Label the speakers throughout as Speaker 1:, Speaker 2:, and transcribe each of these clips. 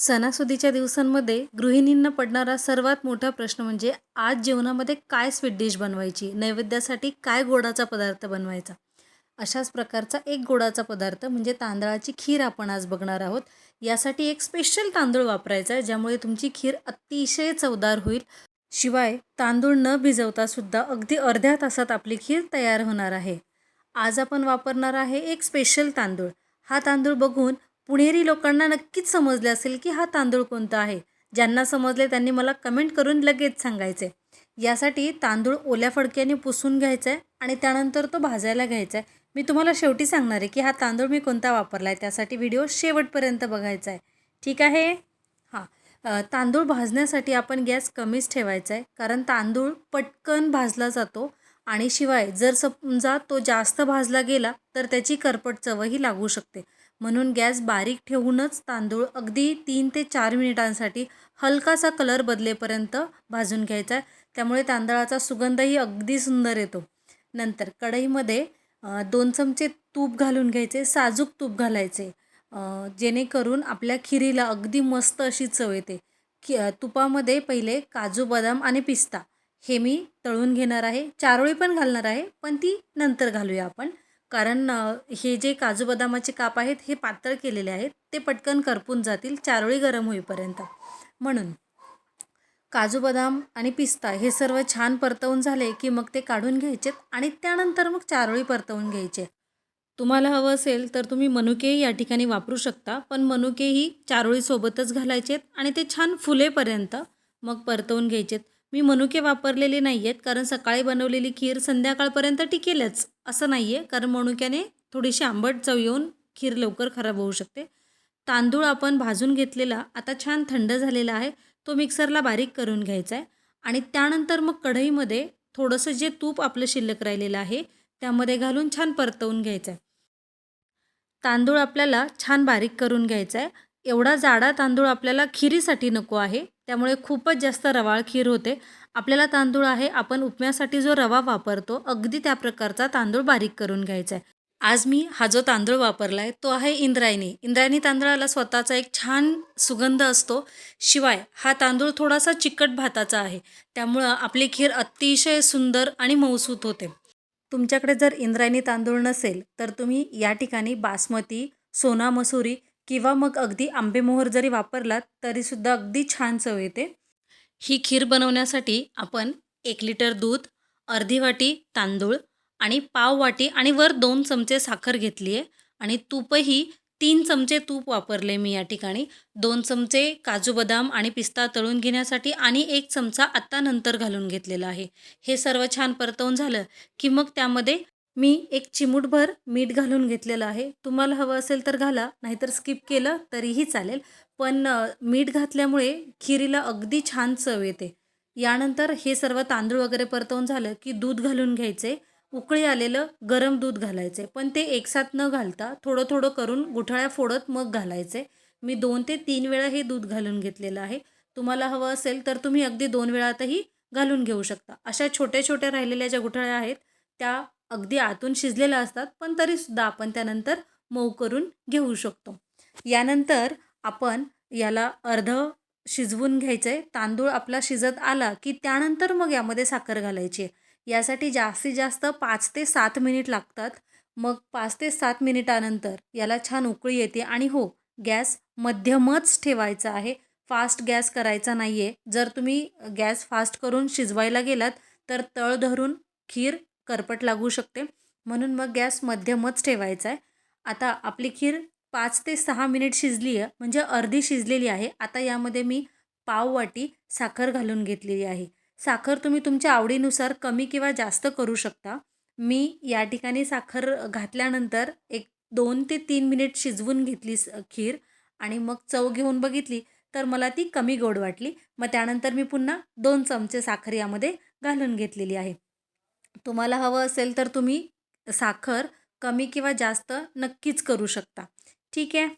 Speaker 1: सणासुदीच्या दिवसांमध्ये गृहिणींना पडणारा सर्वात मोठा प्रश्न म्हणजे आज जेवणामध्ये काय स्वीट डिश बनवायची? नैवेद्यासाठी काय गोडाचा पदार्थ बनवायचा? अशाच प्रकारचा एक गोडाचा पदार्थ म्हणजे तांदळाची खीर आपण आज बघणार आहोत. यासाठी एक स्पेशल तांदूळ वापरायचा आहे ज्यामुळे तुमची खीर अतिशय चवदार होईल. शिवाय तांदूळ न भिजवता सुद्धा अगदी अर्ध्या तासात आपली खीर तयार होणार आहे. आज आपण वापरणार आहे एक स्पेशल तांदूळ. हा तांदूळ बघून पुणेरी लोकांना नक्कीच समजले असेल की हा तांदूळ कोणता आहे. ज्यांना समजले त्यांनी मला कमेंट करून लगेच सांगायचे. यासाठी तांदूळ ओल्या फडक्याने पुसून घ्यायचा आहे आणि त्यानंतर तो भाजायला घ्यायचा आहे मी तुम्हाला शेवटी सांगणार आहे की हा तांदूळ मी कोणता वापरला आहे त्यासाठी व्हिडिओ शेवटपर्यंत बघायचा आहे ठीक आहे? हां. तांदूळ भाजण्यासाठी आपण गॅस कमीच ठेवायचा आहे कारण तांदूळ पटकन भाजला जातो आणि शिवाय जर समजा तो जास्त भाजला गेला तर त्याची करपट चवही लागू शकते. म्हणून गॅस बारीक ठेवूनच तांदूळ अगदी तीन ते चार मिनिटांसाठी हलकासा कलर बदलेपर्यंत भाजून घ्यायचा आहे. त्यामुळे तांदळाचा सुगंधही अगदी सुंदर येतो. नंतर कढईमध्ये दोन चमचे तूप घालून घ्यायचे साजूक तूप घालायचे. जेणेकरून आपल्या खिरीला अगदी मस्त अशी चव येते. खि तुपामध्ये पहिले काजू बदाम आणि पिस्ता. हे मी तळून घेणार आहे. चारोळी पण घालणार आहे पण ती नंतर घालूया आपण. कारण हे जे काजू बदामाचे काप आहेत हे पातळ केलेले आहेत. ते पटकन करपून जातील चारोळी गरम होईपर्यंत. म्हणून काजू बदाम आणि पिस्ता हे सर्व छान परतवून झाले की मग ते काढून घ्यायचेत आणि त्यानंतर मग चारोळी परतवून घ्यायचे. तुम्हाला हवं असेल तर तुम्ही मनुकेही या ठिकाणी वापरू शकता पण मनुकेही चारोळीसोबतच घालायचेत आणि ते छान फुलेपर्यंत मग परतवून घ्यायचेत. मी मनुके वापरलेले नाही आहेत कारण सकाळी बनवलेली खीर संध्याकाळपर्यंत टिकेलच असं नाही आहे कारण मनुक्याने थोडीशी आंबट चव येऊन खीर लवकर खराब होऊ शकते. तांदूळ आपण भाजून घेतलेला आता छान थंड झालेला आहे तो मिक्सरला बारीक करून घ्यायचा आहे आणि त्यानंतर मग कढईमध्ये थोडंसं जे तूप आपलं शिल्लक राहिलेलं आहे त्यामध्ये घालून छान परतवून घ्यायचं आहे तांदूळ आपल्याला छान बारीक करून घ्यायचा आहे एवढा जाडा तांदूळ आपल्याला खिरीसाठी नको आहे. त्यामुळे खूपच जास्त रवाळ खीर होते. आपल्याला तांदूळ आहे आपण उपम्यासाठी जो रवा वापरतो अगदी त्या प्रकारचा तांदूळ बारीक करून घ्यायचा आहे. आज मी हा जो तांदूळ वापरला आहे तो आहे इंद्रायणी. इंद्रायणी तांदळाला स्वतःचा एक छान सुगंध असतो. शिवाय हा तांदूळ थोडासा चिकट भाताचा आहे. त्यामुळं आपली खीर अतिशय सुंदर आणि मऊसूत होते. तुमच्याकडे जर इंद्रायणी तांदूळ नसेल तर तुम्ही या ठिकाणी बासमती सोना मसुरी किंवा मग अगदी आंबेमोहर जरी वापरलात तरीसुद्धा अगदी छान चव येते. ही खीर बनवण्यासाठी आपण एक लिटर दूध अर्धी वाटी तांदूळ आणि पाव वाटी आणि वर दोन चमचे साखर घेतली आहे आणि तूपही तीन चमचे तूप वापरले मी या ठिकाणी. दोन चमचे काजू बदाम आणि पिस्ता तळून घेण्यासाठी आणि एक चमचा आत्ता नंतर घालून घेतलेला आहे. हे सर्व छान परतवून झालं की मग त्यामध्ये मी एक चिमूटभर मीठ घालून घेतलेलं आहे. तुम्हाला हवं असेल तर घाला नाहीतर स्किप केलं तरीही चालेल. पण मीठ घातल्यामुळे खिरीला अगदी छान चव येते. यानंतर हे सर्व तांदूळ वगैरे परतवून झालं की दूध घालून घ्यायचे. उकळी आलेलं गरम दूध घालायचे. पण ते एकसाथ न घालता थोडं थोडं करून गुठळ्या फोडत मग घालायचे. मी दोन ते तीन वेळा हे दूध घालून घेतलेलं आहे. तुम्हाला हवं असेल तर तुम्ही अगदी दोन वेळातही घालून घेऊ शकता. अशा छोट्या छोट्या राहिलेल्या ज्या गुठळ्या आहेत त्या अगदी आतून शिजलेल्या असतात पण तरीसुद्धा आपण त्यानंतर मऊ करून घेऊ शकतो. यानंतर आपण याला अर्ध शिजवून घ्यायचं आहे तांदूळ आपला शिजत आला की त्यानंतर मग यामध्ये साखर घालायची आहे. यासाठी जास्तीत जास्त पाच ते सात मिनिट लागतात. मग पाच ते सात मिनिटानंतर याला छान उकळी येते आणि हो गॅस मध्यमच ठेवायचा आहे. फास्ट गॅस करायचा नाही आहे जर तुम्ही गॅस फास्ट करून शिजवायला गेलात तर तळ धरून खीर करपट लागू शकते. म्हणून मग गॅस मध्यमच ठेवायचा आहे. आता आपली खीर पाच ते सहा मिनिट शिजली आहे. म्हणजे अर्धी शिजलेली आहे. आता यामध्ये मी पाव वाटी साखर घालून घेतलेली आहे. साखर तुम्ही तुमच्या आवडीनुसार कमी किंवा जास्त करू शकता. मी या ठिकाणी साखर घातल्यानंतर एक दोन ते तीन मिनिट शिजवून घेतली स खीर आणि मग चव घेऊन बघितली तर मला ती कमी गोड वाटली. मग त्यानंतर मी पुन्हा दोन चमचे साखर यामध्ये घालून घेतलेली आहे. तुम्हाला हवं असेल तर तुम्ही साखर कमी किंवा जास्त नक्कीच करू शकता. ठीक आहे?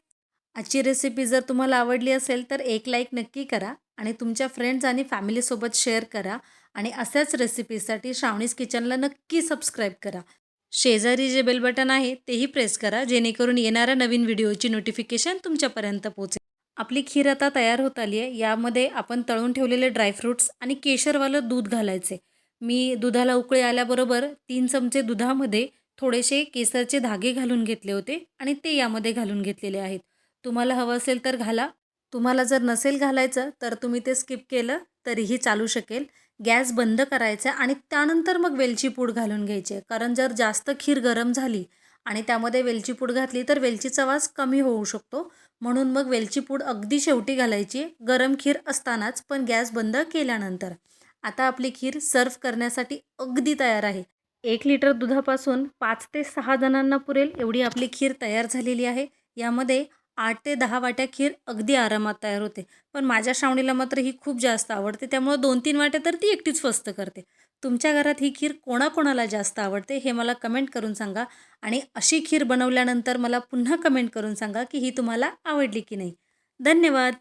Speaker 1: आजची रेसिपी जर तुम्हाला आवडली असेल तर एक लाईक नक्की करा आणि तुमच्या फ्रेंड्स आणि फॅमिलीसोबत शेअर करा आणि अशाच रेसिपीसाठी श्रावणीज किचनला नक्की सबस्क्राईब करा. शेजारी जे बेल बटन आहे तेही प्रेस करा जेणेकरून येणाऱ्या नवीन व्हिडिओची नोटिफिकेशन तुमच्यापर्यंत पोहोचेल. आपली खीर आता तयार होत आली आहे यामध्ये आपण तळून ठेवलेले ड्रायफ्रूट्स आणि केशरवालं दूध घालायचे. मी दुधाला उकळी आल्याबरोबर तीन चमचे दुधामध्ये थोडेसे केसरचे धागे घालून घेतले होते आणि ते यामध्ये घालून घेतलेले आहेत. तुम्हाला हवं असेल तर घाला. तुम्हाला जर नसेल घालायचं तर तुम्ही ते स्किप केलं तरीही चालू शकेल. गॅस बंद करायचा आणि त्यानंतर मग वेलची पूड घालून घ्यायची. आहे कारण जर जास्त खीर गरम झाली आणि त्यामध्ये वेलची पूड घातली तर वेलचीचा वास कमी होऊ शकतो. म्हणून मग वेलची पूड अगदी शेवटी घालायची. गरम खीर असतानाच पण गॅस बंद केल्यानंतर. आता आपली खीर सर्व करण्यासाठी अगदी तयार आहे. एक लिटर दुधापासून पाच ते सहा जणांना पुरेल एवढी आपली खीर तयार झालेली आहे. यामध्ये आठ ते दहा वाट्या खीर अगदी आरामात तयार होते. पण माझ्या श्रावणीला मात्र ही खूप जास्त आवडते त्यामुळं दोन तीन वाट्या तर ती एकटीच फस्त करते. तुमच्या घरात ही खीर कोणाकोणाला जास्त आवडते हे मला कमेंट करून सांगा आणि अशी खीर बनवल्यानंतर मला पुन्हा कमेंट करून सांगा की ही तुम्हाला आवडली की नाही. धन्यवाद!